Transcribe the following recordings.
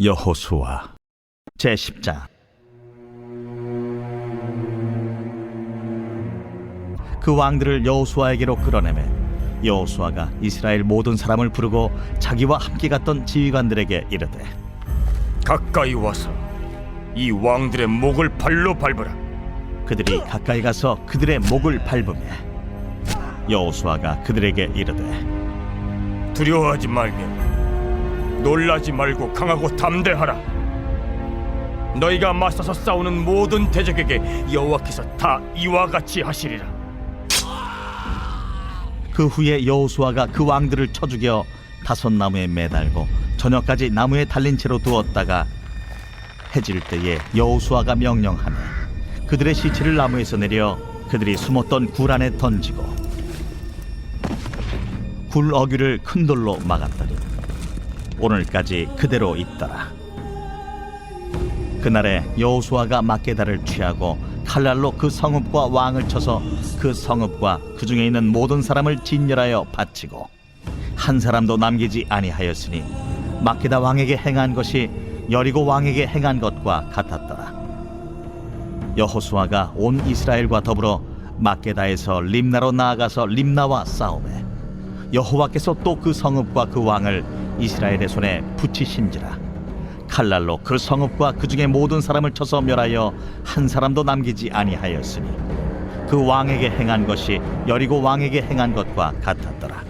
여호수아 제10장 그 왕들을 여호수아에게로 끌어내매 여호수아가 이스라엘 모든 사람을 부르고 자기와 함께 갔던 지휘관들에게 이르되 가까이 와서 이 왕들의 목을 발로 밟으라. 그들이 가까이 가서 그들의 목을 밟으며 여호수아가 그들에게 이르되 두려워하지 말며 놀라지 말고 강하고 담대하라. 너희가 맞서서 싸우는 모든 대적에게 여호와께서 다 이와 같이 하시리라. 그 후에 여호수아가 그 왕들을 쳐 죽여 다섯 나무에 매달고 저녁까지 나무에 달린 채로 두었다가 해질 때에 여호수아가 명령하며 그들의 시체를 나무에서 내려 그들이 숨었던 굴 안에 던지고 굴 어귀를 큰 돌로 막았더니 오늘까지 그대로 있더라. 그날에 여호수아가 막게다를 취하고 칼날로 그 성읍과 왕을 쳐서 그 성읍과 그 중에 있는 모든 사람을 진멸하여 바치고 한 사람도 남기지 아니하였으니 막게다 왕에게 행한 것이 여리고 왕에게 행한 것과 같았더라. 여호수아가 온 이스라엘과 더불어 막게다에서 림나로 나아가서 림나와 싸움에 여호와께서 또 그 성읍과 그 왕을 이스라엘의 손에 붙이신지라. 칼날로 그 성읍과 그 중에 모든 사람을 쳐서 멸하여 한 사람도 남기지 아니하였으니 그 왕에게 행한 것이 여리고 왕에게 행한 것과 같았더라.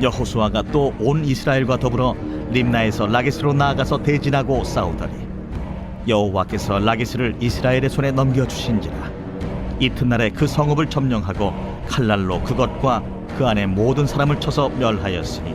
여호수아가 또 온 이스라엘과 더불어 림나에서 라게스로 나아가서 대진하고 싸우더니 여호와께서 라게스를 이스라엘의 손에 넘겨 주신지라. 이튿날에 그 성읍을 점령하고 칼날로 그것과 그 안에 모든 사람을 쳐서 멸하였으니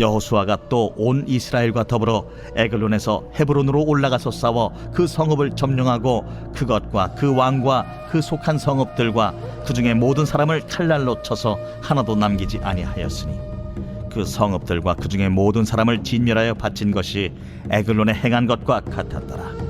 여호수아가 또 온 이스라엘과 더불어 에글론에서 헤브론으로 올라가서 싸워 그 성읍을 점령하고 그것과 그 왕과 그 속한 성읍들과 그 중에 모든 사람을 칼날로 쳐서 하나도 남기지 아니하였으니 그 성읍들과 그 중에 모든 사람을 진멸하여 바친 것이 에글론에 행한 것과 같았더라.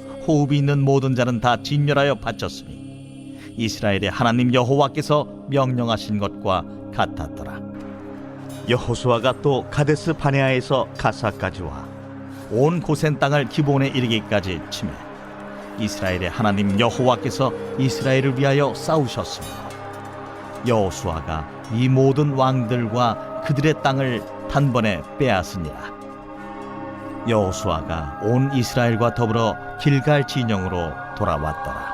호흡이 있는 모든 자는 다 진멸하여 바쳤으니 이스라엘의 하나님 여호와께서 명령하신 것과 같았더라. 여호수아가 또 가데스 바네아에서 가사까지 와 온 고센 땅을 기본에 이르기까지 치매 이스라엘의 하나님 여호와께서 이스라엘을 위하여 싸우셨습니다. 여호수아가 이 모든 왕들과 그들의 땅을 단번에 빼앗으니라. 여호수아가 온 이스라엘과 더불어 길갈 진영으로 돌아왔더라.